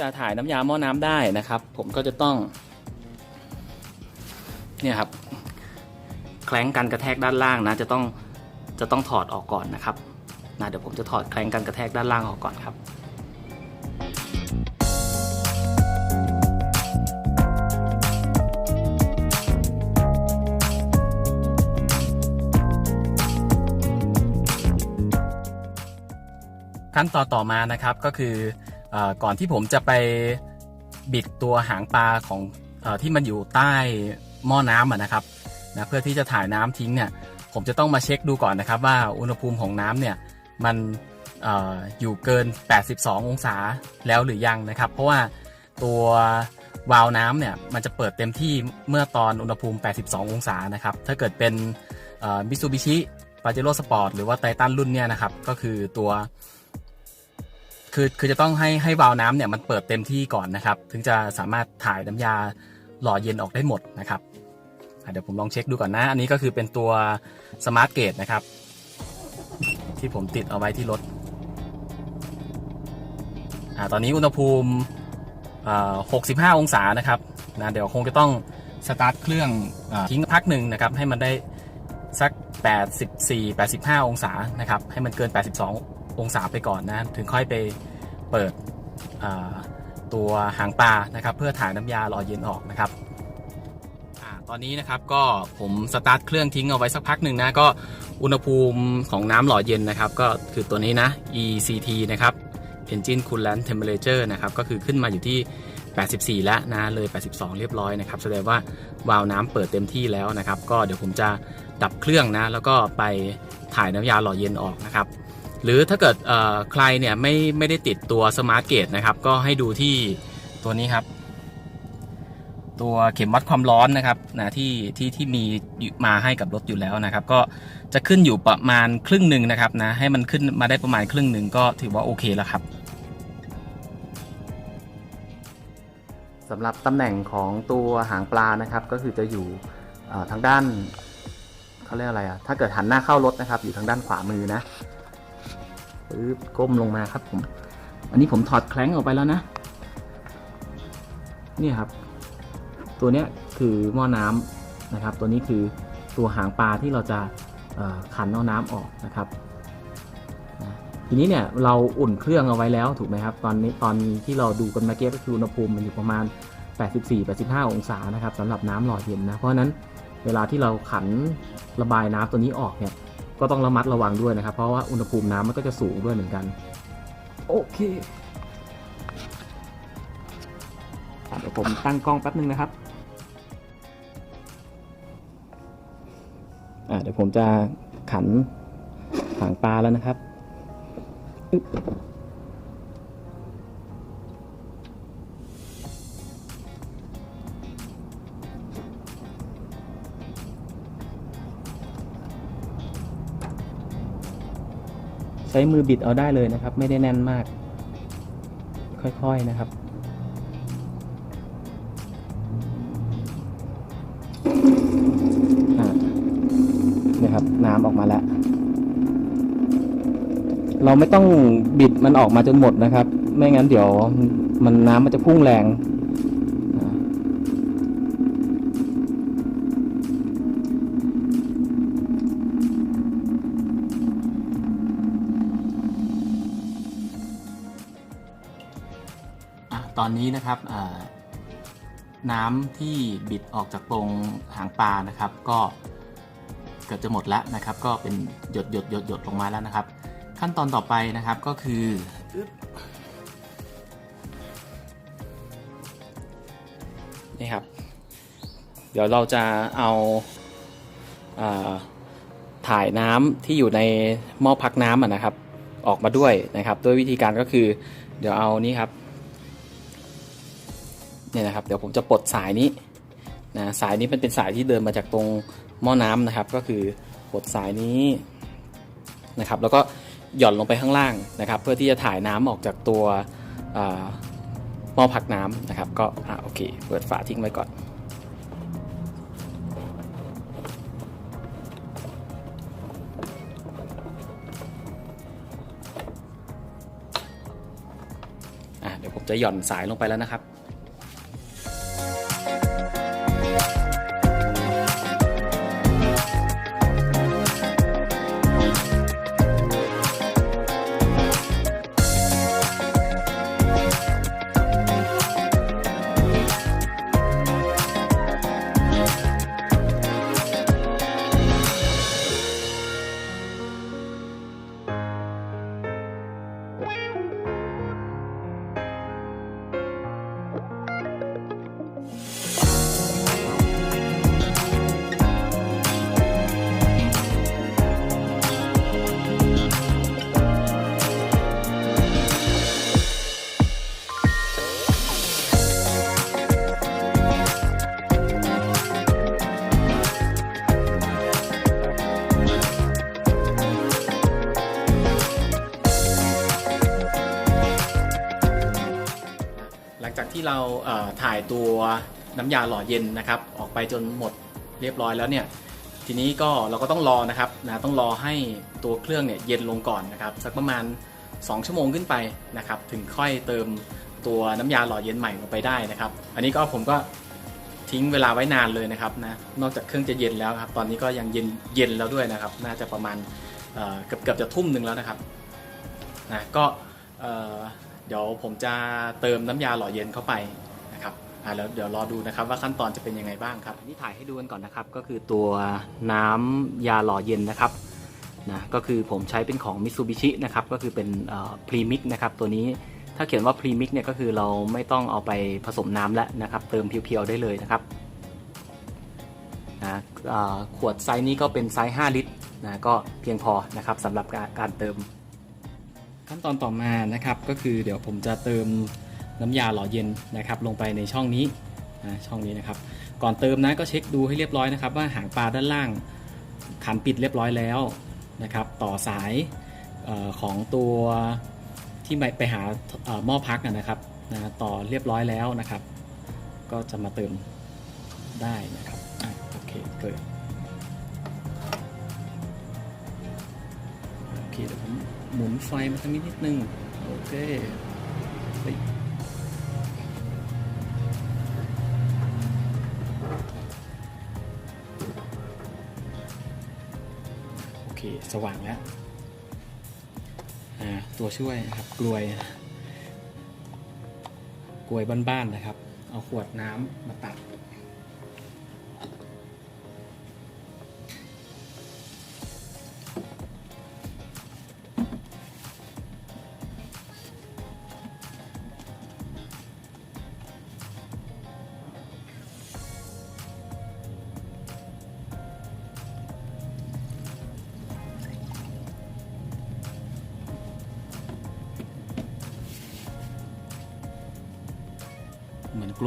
จะถ่ายน้ำยาหม้อน้ำได้นะครับ ผมก็จะต้อง เนี่ยครับ แคล้งกันกระแทกด้านล่างนะ จะต้องจะต้องถอดออกก่อนนะครับนะเดี๋ยวผมจะถอดแคล้งกันกระแทกด้านล่างออกก่อนครับขั้นตอนต่อมานะครับก็คือ ก่อนที่ผมจะไปบิดตัวหางปลาของอที่มันอยู่ใต้หม้อน้ำอะนะครับนะเพื่อที่จะถ่ายน้ำทิ้งเนี่ย ผมจะต้องมาเช็คดูก่อนนะครับ ว่าอุณหภูมิของน้ำเนี่ยมันอออยู่เกิน 82 องศาแล้วหรือยังนะครับ เพราะว่าตัววาล์วน้ำเนี่ยมันจะเปิดเต็มที่เมื่อตอนอุณหภูมิ 82 องศานะครับ ถ้าเกิดเป็นมิซูบิชิปาเจโร่สปอร์ตหรือว่าไททันรุ่นเนี่ยนะครับ ก็คือตัว คือคือจะต้องให้ให้วาล์วน้ำเนี่ยมันเปิดเต็มที่ก่อนนะครับ ถึงจะสามารถถ่ายน้ำยาหล่อเย็นออกได้หมดนะครับเดี๋ยวผมลองเช็คดูก่อนนะ อันนี้ก็คือเป็นตัวสมาร์ทเกตนะครับ ที่ผมติดเอาไว้ที่รถอ่าตอนนี้อุณหภูมิอ่า65 องศานะครับนะเดี๋ยวคงจะต้องสตาร์ทเครื่องอทิ้งพักหนึ่งนะครับ ให้มันได้สัก 84 85 องศานะครับ ให้มันเกิน 82 องศาไปก่อนนะถึงค่อยไปเปิดตัวหางปลานะครับ เพื่อถ่ายน้ำยาหล่อเย็นออกนะครับอตอนนี้นะครับก็ผมสตาร์ทเครื่องทิ้งเอาไว้สักพักหนึ่งนะก็อุณหภูมิของน้ำหล่อเย็นนะครับ ก็คือตัวนี้นะ ECT นะครับ Engine Coolant Temperature นะครับ ก็คือขึ้นมาอยู่ที่ 84 แล้วนะ เลย 82 เรียบร้อยนะครับ แสดงว่าวาล์วน้ำเปิดเต็มที่แล้วนะครับ ก็เดี๋ยวผมจะดับเครื่องนะ แล้วก็ไปถ่ายน้ำยาหล่อเย็นออกนะครับ หรือถ้าเกิดใครเนี่ยไม่ไม่ได้ติดตัวสมาร์ทเก e นะครับ ก็ให้ดูที่ตัวนี้ครับ ตัวเข็มวัดความร้อนนะครับนะที่ที่ที่มีมาให้กับรถอยู่แล้วนะครับ ก็จะขึ้นอยู่ประมาณครึ่งหนึ่งนะครับนะให้มันขึ้นมาได้ประมาณครึ่งหนึ่งก็ถือว่าโอเคแล้วครับสำหรับตำแหน่งของตัวหางปลานะครับ ก็คือจะอยู่ทางด้านเขาเรียกอะไรอะถ้าเกิดหันหน้าเข้ารถนะครับ อยู่ทางด้านขวามือนะ ปึ๊บก้มลงมาครับผม อันนี้ผมถอดแคล้งออกไปแล้วนะเนี่ยครับ ตัวเนี้ยคือหม้อน้ำนะครับ ตัวนี้คือตัวหางปลาที่เราจะขันเอาน้ำออกนะครับ ทีนี้เนี่ยเราอุ่นเครื่องเอาไว้แล้วถูกไหมครับ ตอนนี้ตอนที่เราดูกันมื่อกี้ก็คืออุณหภูมิมันอยู่ประมาณ 84-85 องศานะครับสำหรับน้ำหล่อเย็นนะ เพราะฉะนั้นเวลาที่เราขันระบายน้ำตัวนี้ออกเนี่ย ก็ต้องระมัดระวังด้วยนะครับ เพราะว่าอุณหภูมิน้ำมันก็จะสูงด้วยเหมือนกัน โอเคเดี๋ยวผมตั้งกล้องแป๊บนึงนะครับอะเดี๋ยวผมจะขันหางปลาแล้วนะครับ ใช้มือบิดเอาได้เลยนะครับ ไม่ได้แน่นมาก ค่อยๆนะครับอะนี่ครับน้ำออกมาแล้ว เราไม่ต้องบิดมันออกมาจนหมดนะครับ ไม่งั้นเดี๋ยวมันน้ำมันจะพุ่งแรง ตอนนี้นะครับน้ำที่บิดออกจากตรงหางปลานะครับ ก็เกือบจะหมดแล้วนะครับ ก็เป็นหยดหยดหยดหยดลงมาแล้วนะครับ ขั้นตอนต่อไปนะครับก็คือนี่ครับ เดี๋ยวเราจะเอาอาถ่ายน้ำที่อยู่ในหม้อพักน้ำะนะครับ ออกมาด้วยนะครับ ด้วยวิธีการก็คือ เดี๋ยวเอานี่ครับ เนี่ยนะครับเดี๋ยวผมจะปลดสายนี้นะสายนี้มันเป็นสายที่เดินมาจากตรงหม้อน้ำนะครับ ก็คือปลดสายนี้นะครับ แล้วก็หย่อนลงไปข้างล่างนะครับ เพื่อที่จะถ่ายน้ำออกจากตัวหม้อพักน้ำนะครับ ก็อ่าโอเค เปิดฝาทิ้งไว้ก่อนอะเดี๋ยวผมจะหย่อนสายลงไปแล้วนะครับายตัวน้ำยาหล่อเย็นนะครับ ออกไปจนหมดเรียบร้อยแล้วเนี่ยทีนี้ก็เราก็ต้องรอนะครับนะต้องรอให้ตัวเครื่องเนี่ยเย็นลงก่อนนะครับสักประมาณ 2 ชั่วโมงขึ้นไปนะครับถึงค่อยเติมตัวน้ำยาหล่อเย็นใหม่ลงไปได้นะครับ อันนี้ก็ผมก็ทิ้งเวลาไว้นานเลยนะครับนะนอกจากเครื่องจะเย็นแล้วครับตอนนี้ก็ยังเย็นเย็นแล้วด้วยนะครับ น่าจะประมาณเเกือบเกือบจะทุ่มหนึ่งแล้วนะครับนะก็เดี๋ยวผมจะเติมน้ำยาหล่อเย็นเข้าไป อ่าแล้วเดี๋ยวรอดูนะครับว่าขั้นตอนจะเป็นยังไงบ้างครับนี่ถ่ายให้ดูกันก่อนนะครับ ก็คือตัวน้ำยาหล่อเย็นนะครับนะก็คือผมใช้เป็นของ Mitsubishi นะครับก็คือเป็นพรีมิกนะครับตัวนี้ถ้าเขียนว่าพรีมิกเนี่ยก็คือเราไม่ต้องเอาไปผสมน้ำแล้วนะครับ เติมเพียวๆได้เลยนะครับนะอ่าขวดไซส์นี้ก็เป็นไซส์ 5 ลิตรนะก็เพียงพอนะครับสำหรับการการเติม ขั้นตอนต่อมานะครับก็คือเดี๋ยวผมจะเติม น้ำยาหล่อเย็นนะครับลงไปในช่องนี้นะช่องนี้นะครับ ก่อนเติมนะก็เช็คดูให้เรียบร้อยนะครับ ว่าหางปลาด้านล่างขันปิดเรียบร้อยแล้วนะครับ ต่อสายออของตัวที่ไปไปหาหม้อพักนะครับนะต่อเรียบร้อยแล้วนะครับ ก็จะมาเติมได้นะครับอโอเคเปิดโอเคเดี๋ยวผมหมุนไฟมาทางนี้นิดนึงโอเค สว่างแล้วตัวช่วยครับกลวย กลวยบ้านๆนะครับ เอาขวดน้ำมาตัดเหมือนก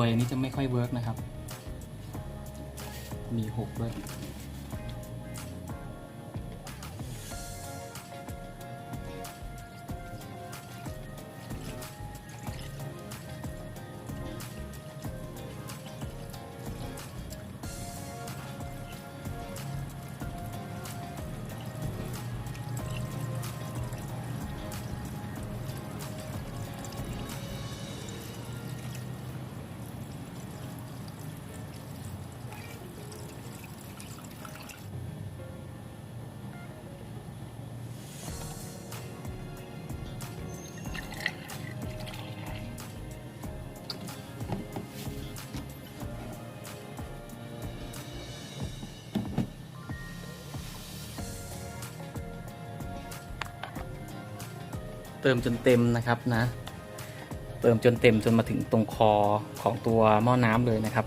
วยอันนี้จะไม่ค่อยเวิร์กนะครับ มีหกด้วย เติมจนเต็มนะครับนะ เติมจนเต็มจนมาถึงตรงคอของตัวหม้อน้ำเลยนะครับ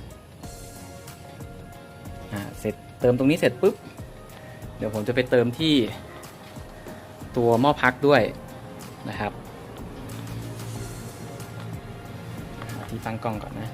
อ่าเสร็จเติมตรงนี้เสร็จปุ๊บ เดี๋ยวผมจะไปเติมที่ตัวหม้อพักด้วยนะครับเอาที่ตั้งกล้องก่อนนะ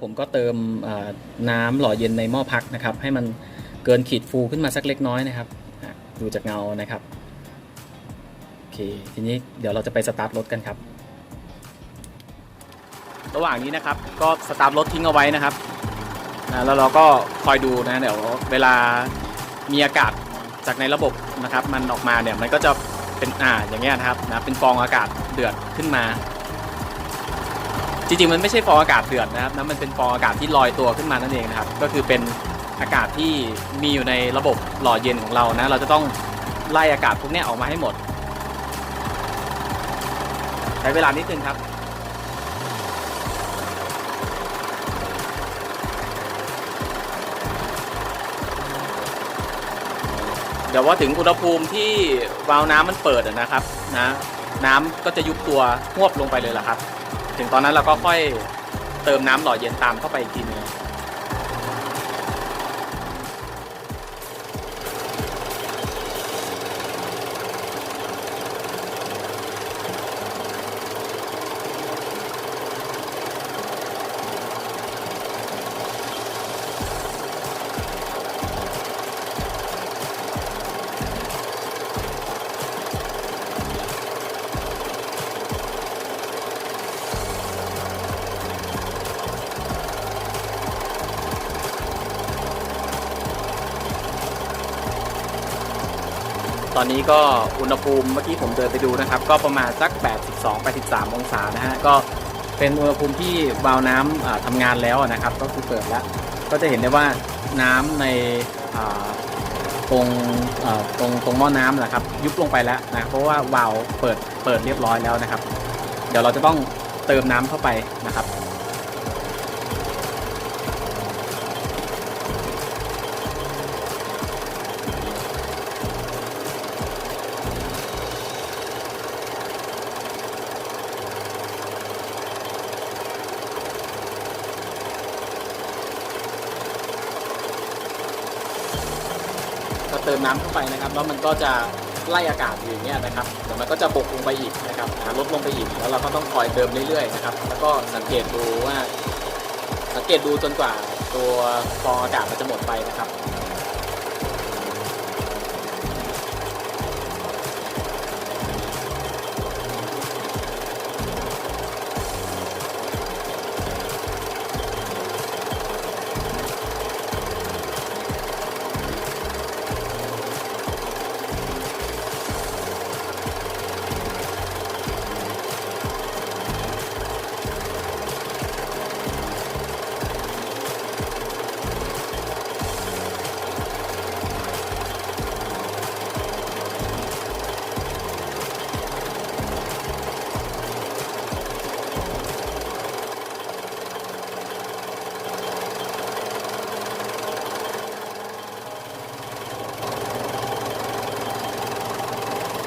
ผมก็เติมน้ำหล่อเย็นในหม้อพักนะครับ ให้มันเกินขีดฟูขึ้นมาสักเล็กน้อยนะครับ ดูจากเงานะครับโอเคทีนี้เดี๋ยวเราจะไปสตาร์ทรถกันครับ ระหว่างนี้นะครับก็สตาร์ทรถทิ้งเอาไว้นะครับแล้วเราก็คอยดูนะเดี๋ยวเวลามีอากาศจากในระบบนะครับ มันออกมาเนี่ยมันก็จะเป็นอ่าอย่างเงี้ยนะครับนะเป็นฟองอากาศเดือดขึ้นมา จริงๆมันไม่ใช่ฟองอากาศเดือดนะครับนะมันเป็นฟองอากาศที่ลอยตัวขึ้นมานั่นเองนะครับ ก็คือเป็นอากาศที่มีอยู่ในระบบหล่อเย็นของเรานะ เราจะต้องไล่อากาศพวกนี้ออกมาให้หมด ใช้เวลานิดนึงครับเดี๋ยวว่าถึงอุณหภูมิที่วาล์วน้ำมันเปิดนะครับนะ น้ำก็จะยุบตัวหวบลงไปเลยล่ะครับ ถึงตอนนั้นเราก็ค่อยเติมน้ำหล่อเย็นตามเข้าไปอีกทีนึง ตอนนี้ก็อุณหภูมิเมื่อกี้ผมเดินไปดูนะครับ ก็ประมาณสัก 82 83 องศานะฮะก็เป็นอุณหภูมิที่วาล์วน้ำอ่าทำงานแล้วนะครับ ก็คือเปิดแล้ว ก็จะเห็นได้ว่าน้ำในตรงตรงตรงหม้อน้ำนะครับ ยุบลงไปแล้วนะเพราะว่าวาล์วเปิดเปิดเรียบร้อยแล้วนะครับ เดี๋ยวเราจะต้องเติมน้ำเข้าไปนะครับ มน้ำเข้าไปนะครับแล้วมันก็จะไล่อากาศอยู่างเงี้ยนะครับเดี๋ยวมันก็จะบกลงไปอีกนะครับลดลงไปอีกแล้วเราก็ต้องคอยเติมเรื่อยๆนะครับแล้วก็สังเกตดูว่า สังเกตดูจนกว่าตัวฟองอากาศมันจะหมดไปนะครับ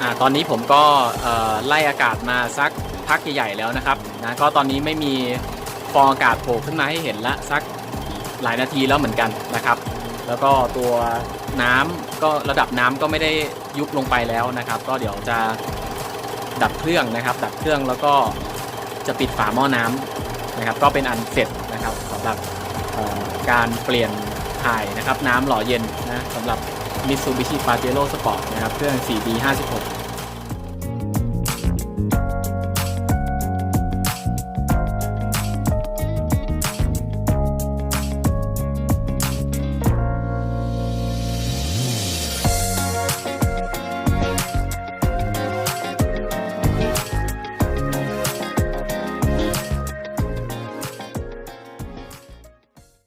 อ่าตอนนี้ผมก็ไล่อากาศมาสักพักใหญ่ๆแล้วนะครับนะก็ตอนนี้ไม่มีฟองอากาศโผล่ขึ้นมาให้เห็นละสักหลายนาทีแล้วเหมือนกันนะครับ แล้วก็ตัวน้ำก็ระดับน้ำก็ไม่ได้ยุบลงไปแล้วนะครับ ก็เดี๋ยวจะดับเครื่องนะครับ ดับเครื่องแล้วก็จะปิดฝาหม้อน้ำนะครับ ก็เป็นอันเสร็จนะครับสำหรับการเปลี่ยนถ่ายนะครับ น้ำหล่อเย็นนะสำหรับ Mitsubishi Pajero Sport นะครับ เครื่อง 4D 56